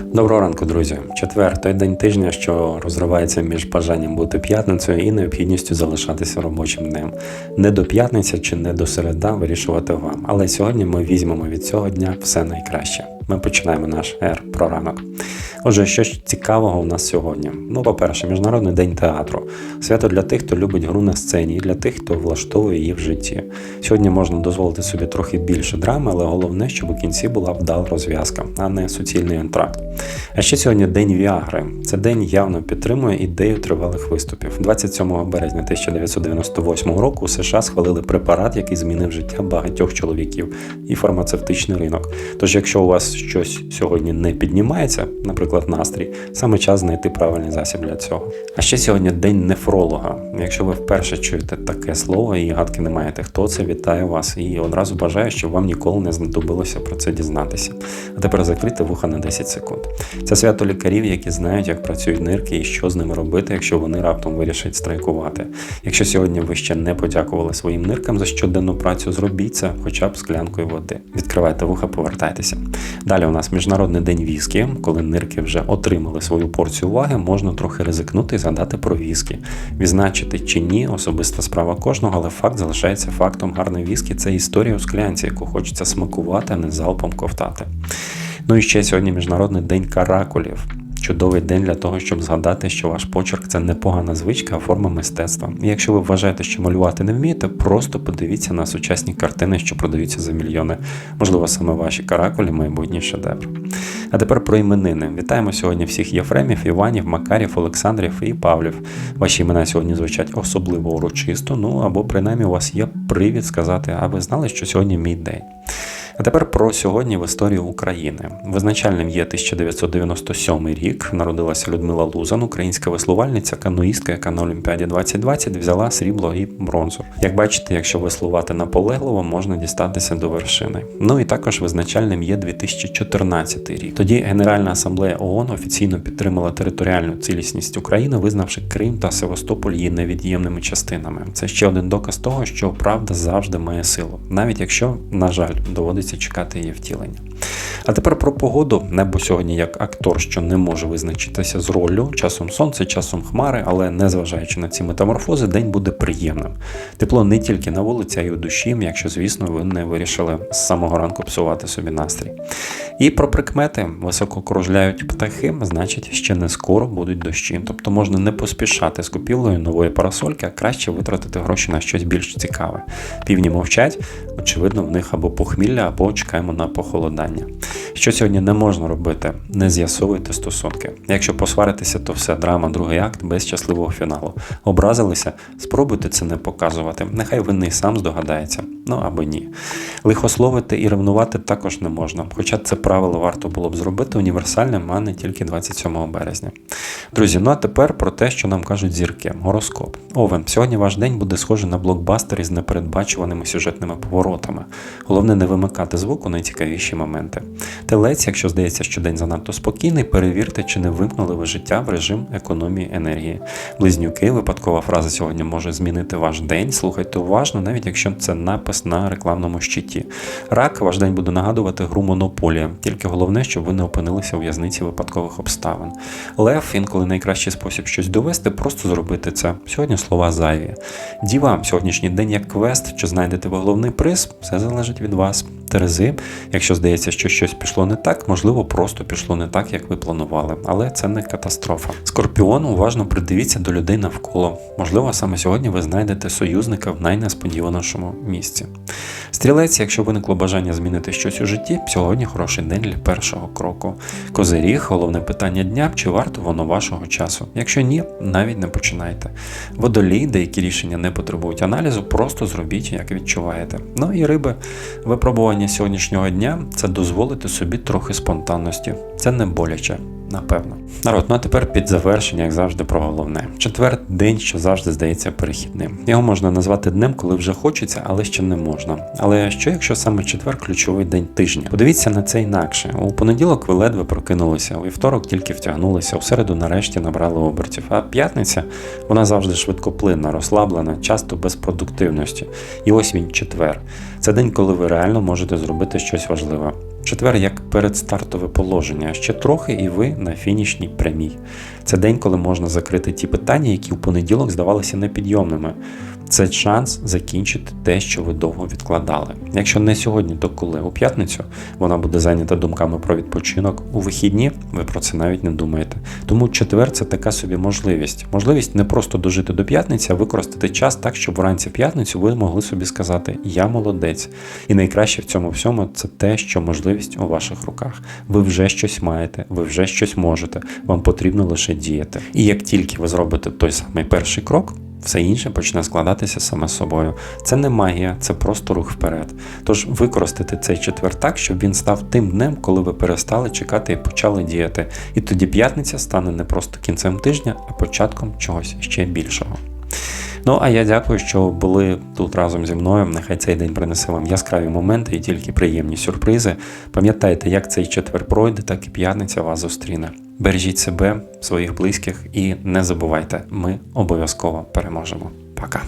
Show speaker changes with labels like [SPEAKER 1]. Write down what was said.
[SPEAKER 1] Доброго ранку, друзі. Четвер той день тижня, що розривається між бажанням бути п'ятницею і необхідністю залишатися робочим днем. Не до п'ятниці чи не до середа вирішувати вам. Але сьогодні ми візьмемо від цього дня все найкраще. Ми починаємо наш ер про ранок. Отже, що ж цікавого у нас сьогодні? Ну, по-перше, Міжнародний день театру. Свято для тих, хто любить гру на сцені, і для тих, хто влаштовує її в житті. Сьогодні можна дозволити собі трохи більше драми, але головне, щоб у кінці була вдала розв'язка, а не суцільний антракт. А ще сьогодні день Віагри. Це день явно підтримує ідею тривалих виступів. 27 березня 1998 року у США схвалили препарат, який змінив життя багатьох чоловіків і фармацевтичний ринок. Тож, якщо у вас щось сьогодні не піднімається, наприклад, настрій, саме час знайти правильний засіб для цього. А ще сьогодні день нефролога. Якщо ви вперше чуєте таке слово і гадки не маєте, хто це, вітаю вас і одразу бажаю, щоб вам ніколи не знадобилося про це дізнатися. А тепер закрити вуха на 10 секунд. Це свято лікарів, які знають, як працюють нирки і що з ними робити, якщо вони раптом вирішать страйкувати. Якщо сьогодні ви ще не подякували своїм ниркам за щоденну працю, зробіть це хоча б склянкою води. Відкривайте вуха, повертайтеся. Далі у нас міжнародний день віскі, коли нирки вже отримали свою порцію уваги, можна трохи ризикнути і згадати про віскі. Відзначити чи ні, особиста справа кожного, але факт залишається фактом. Гарний віскі це історія у склянці, яку хочеться смакувати, а не залпом ковтати. Ну і ще сьогодні Міжнародний день каракулів. Чудовий день для того, щоб згадати, що ваш почерк це не погана звичка, а форма мистецтва. І якщо ви вважаєте, що малювати не вмієте, просто подивіться на сучасні картини, що продаються за мільйони. Можливо, саме ваші каракулі майбутній шедевр. А тепер про іменини. Вітаємо сьогодні всіх Єфремів, Іванів, Макарів, Олександрів і Павлів. Ваші імена сьогодні звучать особливо урочисто, ну або принаймні у вас є привід сказати, а ви знали, що сьогодні мій день. А тепер про сьогодні в історії України. Визначальним є 1997 рік. Народилася Людмила Лузан, українська веслувальниця, кануїстка, яка на Олімпіаді 2020 взяла срібло і бронзу. Як бачите, якщо веслувати наполегливо, можна дістатися до вершини. Ну і також визначальним є 2014 рік. Тоді Генеральна асамблея ООН офіційно підтримала територіальну цілісність України, визнавши Крим та Севастополь її невід'ємними частинами. Це ще один доказ того, що правда завжди має силу, навіть якщо, на жаль, доводиться доводиться чекати її втілення. А тепер про погоду. Небо сьогодні як актор, що не може визначитися з роллю. Часом сонце, часом хмари, але незважаючи на ці метаморфози, день буде приємним. Тепло не тільки на вулиці, а й у душі, якщо, звісно, ви не вирішили з самого ранку псувати собі настрій. І про прикмети високо кружляють птахи, значить, ще не скоро будуть дощі. Тобто можна не поспішати з купівлею нової парасольки, а краще витратити гроші на щось більш цікаве. Півні мовчать, очевидно, в них або похмілля, або чекаємо на похолодання. Що сьогодні не можна робити, не з'ясовуйте стосунки. Якщо посваритися, то все драма, другий акт без щасливого фіналу. Образилися, спробуйте це не показувати. Нехай винний сам здогадається, ну або ні. Лихословити і ревнувати також не можна, хоча це правило варто було б зробити універсальним, а не тільки 27 березня. Друзі, ну а тепер про те, що нам кажуть зірки. Гороскоп. Овен, сьогодні ваш день буде схожий на блокбастер із непередбачуваними сюжетними поворотами. Головне не вимикати звук у найцікавіші моменти. Телець, якщо здається, що день занадто спокійний, перевірте, чи не вимкнули ви життя в режим економії енергії. Близнюки, випадкова фраза сьогодні може змінити ваш день. Слухайте уважно, навіть якщо це напис на рекламному щиті. Рак, ваш день буде нагадувати гру монополія, тільки головне, щоб ви не опинилися у в'язниці випадкових обставин. Лев, інколи найкращий спосіб щось довести, просто зробити це. Сьогодні слова зайві. Діва, сьогоднішній день як квест, чи знайдете ви головний приз, все залежить від вас. Терези, якщо здається, що щось пішло не так, можливо, просто пішло не так, як ви планували, але це не катастрофа. Скорпіон, уважно придивіться до людей навколо. Можливо, саме сьогодні ви знайдете союзника в найнесподіванішому місці. Стрілець, якщо виникло бажання змінити щось у житті, сьогодні хороший день для першого кроку. Козиріг, головне питання дня, чи варто воно вашого часу. Якщо ні, навіть не починайте. Водолій, деякі рішення не потребують аналізу, просто зробіть, як відчуваєте. Ну і риби, випробування сьогоднішнього дня це дозволити собі трохи спонтанності. Це не боляче. Напевно. Народ, ну а тепер під завершення, як завжди, про головне. Четвер день, що завжди здається перехідним. Його можна назвати днем, коли вже хочеться, але ще не можна. Але що, якщо саме четвер ключовий день тижня? Подивіться на це інакше. У понеділок ви ледве прокинулися, у вівторок тільки втягнулися, у середу нарешті набрали обертів. А п'ятниця вона завжди швидкоплинна, розслаблена, часто без продуктивності. І ось він четвер. Це день, коли ви реально можете зробити щось важливе. Четвер як передстартове положення, ще трохи, і ви на фінішній прямій. Це день, коли можна закрити ті питання, які у понеділок здавалися непідйомними. Це шанс закінчити те, що ви довго відкладали. Якщо не сьогодні, то коли у п'ятницю вона буде зайнята думками про відпочинок. У вихідні ви про це навіть не думаєте. Тому четвер це така собі можливість. Можливість не просто дожити до п'ятниці, а використати час так, щоб вранці п'ятницю ви могли собі сказати Я молодець. І найкраще в цьому всьому це те, що можливість у ваших руках. Ви вже щось маєте, ви вже щось можете. Вам потрібно лише діяти. І як тільки ви зробите той самий перший крок. Все інше почне складатися саме собою. Це не магія, це просто рух вперед. Тож використати цей четвер так, щоб він став тим днем, коли ви перестали чекати і почали діяти. І тоді п'ятниця стане не просто кінцем тижня, а початком чогось ще більшого. Ну а я дякую, що були тут разом зі мною. Нехай цей день принесе вам яскраві моменти і тільки приємні сюрпризи. Пам'ятайте, як цей четвер пройде, так і п'ятниця вас зустріне. Бережіть себе, своїх близьких і не забувайте, ми обов'язково переможемо. Пока.